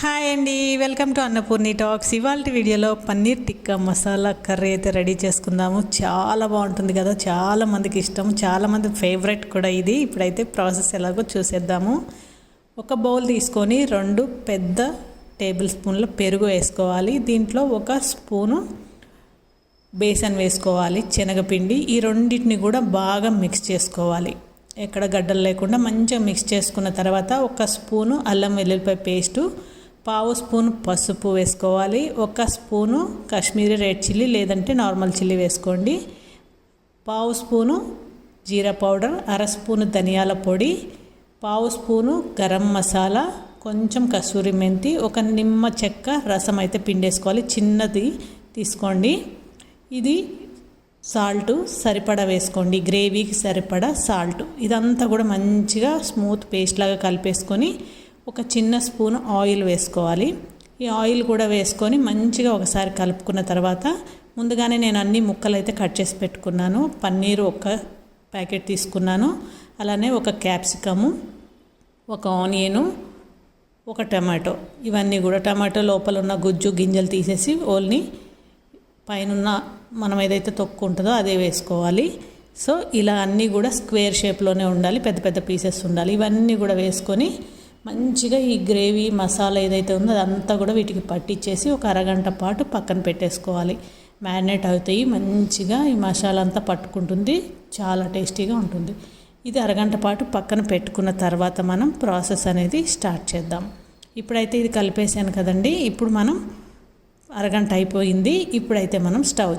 Hi అండి welcome to Annapurni talks ఇవాళ వీడియోలో పన్నీర్ టిక్కా మసాలా కర్రీ అయితే రెడీ చేసుకుందాము. చాలా బాగుంటుంది కదా చాలా మందికి ఇష్టం. చాలా మంది ఫేవరెట్ కూడా ఇది. ఇప్పుడైతే ప్రాసెస్ ఎలాగో చూసేద్దాము. ఒక బౌల్ తీసుకొని రెండు పెద్ద టేబుల్ స్పూన్ల పెరుగు వేసుకోవాలి. దీంట్లో ఒక స్పూను బేసన్ వేసుకోవాలి శనగపిండి. ఈ రెండింటిని కూడా బాగా మిక్స్ చేసుకోవాలి. ఎక్కడ గడ్డలు లేకుండా మంచిగా మిక్స్ చేసుకున్న తర్వాత ఒక స్పూను అల్లం వెల్లుల్లిపాయ పేస్టు పావు స్పూన్ పసుపు వేసుకోవాలి. ఒక స్పూను కాశ్మీరీ రెడ్ చిల్లీ లేదంటే నార్మల్ చిల్లీ వేసుకోండి. పావు స్పూను జీరా పౌడర్ అర స్పూను ధనియాల పొడి పావు స్పూను గరం మసాలా కొంచెం కస్తూరి మెంతి ఒక నిమ్మ చెక్క రసం అయితే పిండేసుకోవాలి. చిన్నది తీసుకోండి. ఇది సాల్ట్ సరిపడా వేసుకోండి. గ్రేవీకి సరిపడా సాల్ట్. ఇదంతా కూడా మంచిగా స్మూత్ పేస్ట్ లాగా కలిపేసుకొని ఒక చిన్న స్పూన్ ఆయిల్ వేసుకోవాలి. ఈ ఆయిల్ కూడా వేసుకొని మంచిగా ఒకసారి కలుపుకున్న తర్వాత ముందుగానే నేను అన్ని ముక్కలు అయితే కట్ చేసి పెట్టుకున్నాను. పన్నీరు ఒక ప్యాకెట్ తీసుకున్నాను. అలానే ఒక క్యాప్సికము ఒక ఆనియను ఒక టమాటో. ఇవన్నీ కూడా టమాటో లోపల ఉన్న గుజ్జు గింజలు తీసేసి ఓల్ని పైన మనం ఏదైతే తొక్కు ఉంటుందో అదే వేసుకోవాలి. సో ఇలా అన్నీ కూడా స్క్వేర్ షేప్లోనే ఉండాలి. పెద్ద పెద్ద పీసెస్ ఉండాలి. ఇవన్నీ కూడా వేసుకొని మంచిగా ఈ గ్రేవీ మసాలా ఏదైతే ఉందో అదంతా కూడా వీటికి పట్టించేసి ఒక అరగంట పాటు పక్కన పెట్టేసుకోవాలి. మ్యారినేట్ అవుతాయి మంచిగా ఈ మసాలా అంతా పట్టుకుంటుంది చాలా టేస్టీగా ఉంటుంది. ఇది అరగంట పాటు పక్కన పెట్టుకున్న తర్వాత మనం ప్రాసెస్ అనేది స్టార్ట్ చేద్దాం. ఇప్పుడైతే ఇది కలిపేసాను కదండి ఇప్పుడు మనం అరగంట అయిపోయింది ఇప్పుడైతే మనం స్టవ్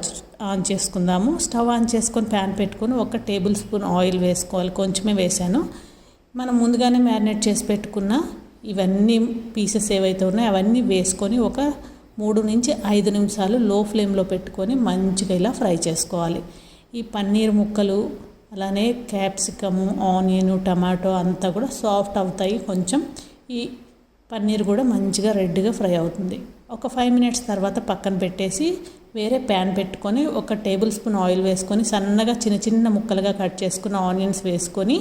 ఆన్ చేసుకుందాము. స్టవ్ ఆన్ చేసుకొని ప్యాన్ పెట్టుకొని ఒక టేబుల్ స్పూన్ ఆయిల్ వేసుకోవాలి కొంచెమే వేసాను మనం ముందుగానే మ్యారినేట్ చేసి పెట్టుకున్న ఇవన్నీ పీసెస్ ఏవైతే ఉన్నాయో అవన్నీ వేసుకొని ఒక మూడు నుంచి ఐదు నిమిషాలు లో ఫ్లేమ్లో పెట్టుకొని మంచిగా ఇలా ఫ్రై చేసుకోవాలి. ఈ పన్నీర్ ముక్కలు అలానే క్యాప్సికము ఆనియన్ టమాటో అంతా కూడా సాఫ్ట్ అవుతాయి. కొంచెం ఈ పన్నీర్ కూడా మంచిగా రెడ్గా ఫ్రై అవుతుంది. ఒక ఫైవ్ మినిట్స్ తర్వాత పక్కన పెట్టేసి వేరే ప్యాన్ పెట్టుకొని ఒక టేబుల్ స్పూన్ ఆయిల్ వేసుకొని సన్నగా చిన్న చిన్న ముక్కలుగా కట్ చేసుకున్న ఆనియన్స్ వేసుకొని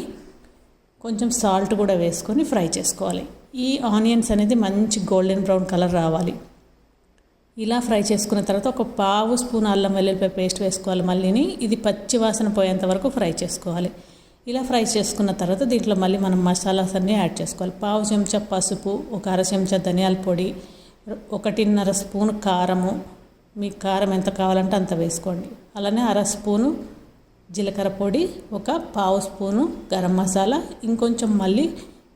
కొంచెం సాల్ట్ కూడా వేసుకొని ఫ్రై చేసుకోవాలి. ఈ ఆనియన్స్ అనేది మంచి గోల్డెన్ బ్రౌన్ కలర్ రావాలి. ఇలా ఫ్రై చేసుకున్న తర్వాత ఒక పావు స్పూన్ అల్లం వెల్లుల్లిపాయ పేస్ట్ వేసుకోవాలి మళ్ళీని. ఇది పచ్చి వాసన పోయేంత వరకు ఫ్రై చేసుకోవాలి. ఇలా ఫ్రై చేసుకున్న తర్వాత దీంట్లో మళ్ళీ మనం మసాలాస్ అన్నీ యాడ్ చేసుకోవాలి. పావు చెంచా పసుపు ఒక అర చెంచా ధనియాల పొడి ఒకటిన్నర స్పూన్ కారము. మీకు కారం ఎంత కావాలంటే అంత వేసుకోండి. అలానే అర స్పూను జీలకర్ర పొడి ఒక పావు స్పూను గరం మసాలా ఇంకొంచెం మళ్ళీ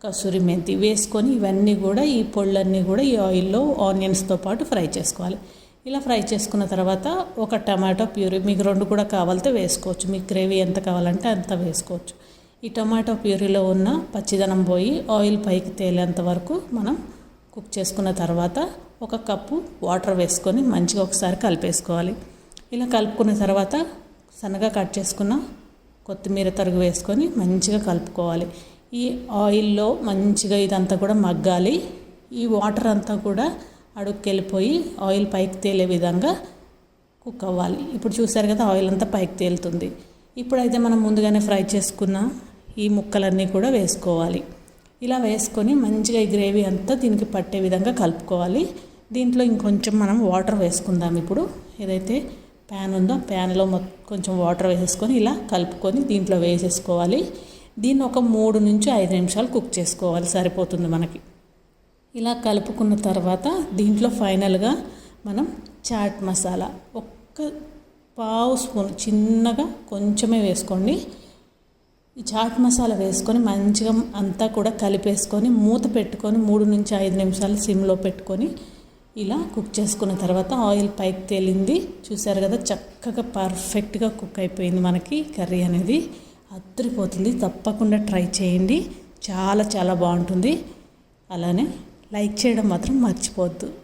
కసూరి మెంతి వేసుకొని ఇవన్నీ కూడా ఈ పొళ్ళన్నీ కూడా ఈ ఆయిల్లో ఆనియన్స్తో పాటు ఫ్రై చేసుకోవాలి. ఇలా ఫ్రై చేసుకున్న తర్వాత ఒక టమాటో ప్యూరీ మీకు రెండు కూడా కావాలితే వేసుకోవచ్చు. మీకు గ్రేవీ ఎంత కావాలంటే అంత వేసుకోవచ్చు. ఈ టమాటో ప్యూరీలో ఉన్న పచ్చిదనం పోయి ఆయిల్ పైకి తేలేంత వరకు మనం కుక్ చేసుకున్న తర్వాత ఒక కప్పు వాటర్ వేసుకొని మంచిగా ఒకసారి కలిపేసుకోవాలి. ఇలా కలుపుకున్న తర్వాత సన్నగా కట్ చేసుకున్న కొత్తిమీర తరుగు వేసుకొని మంచిగా కలుపుకోవాలి. ఈ ఆయిల్లో మంచిగా ఇదంతా కూడా మగ్గాలి. ఈ వాటర్ అంతా కూడా అడుక్కెళ్ళిపోయి ఆయిల్ పైకి తేలే విధంగా కుక్ అవ్వాలి. ఇప్పుడు చూసారు కదా ఆయిల్ అంతా పైకి తేలుతుంది. ఇప్పుడైతే మనం ముందుగానే ఫ్రై చేసుకున్న ఈ ముక్కలన్నీ కూడా వేసుకోవాలి. ఇలా వేసుకొని మంచిగా ఈ గ్రేవీ అంతా దీనికి పట్టే విధంగా కలుపుకోవాలి. దీంట్లో ఇంకొంచెం మనం వాటర్ వేసుకుందాం ఇప్పుడు. ఏదైతే ప్యాన్ ఉందో? ప్యాన్లో కొంచెం వాటర్ వేసేసుకొని ఇలా కలుపుకొని దీంట్లో వేసేసుకోవాలి. దీన్ని ఒక మూడు నుంచి ఐదు నిమిషాలు కుక్ చేసుకోవాలి. సరిపోతుంది మనకి. ఇలా కలుపుకున్న తర్వాత దీంట్లో ఫైనల్గా మనం చాట్ మసాలా ఒక్క పావు స్పూన్ చిన్నగా కొంచెమే వేసుకోండి. ఈ చాట్ మసాలా వేసుకొని మంచిగా అంతా కూడా కలిపేసుకొని మూత పెట్టుకొని మూడు నుంచి ఐదు నిమిషాలు సిమ్లో పెట్టుకొని ఇలా కుక్ చేసుకున్న తర్వాత ఆయిల్ పైకి తేలింది. చూసారు కదా చక్కగా పర్ఫెక్ట్గా కుక్ అయిపోయింది మనకి కర్రీ అనేది. అద్దరిపోతుంది తప్పకుండా ట్రై చేయండి. చాలా చాలా బాగుంటుంది. అలానే లైక్ చేయడం మాత్రం మర్చిపోవద్దు.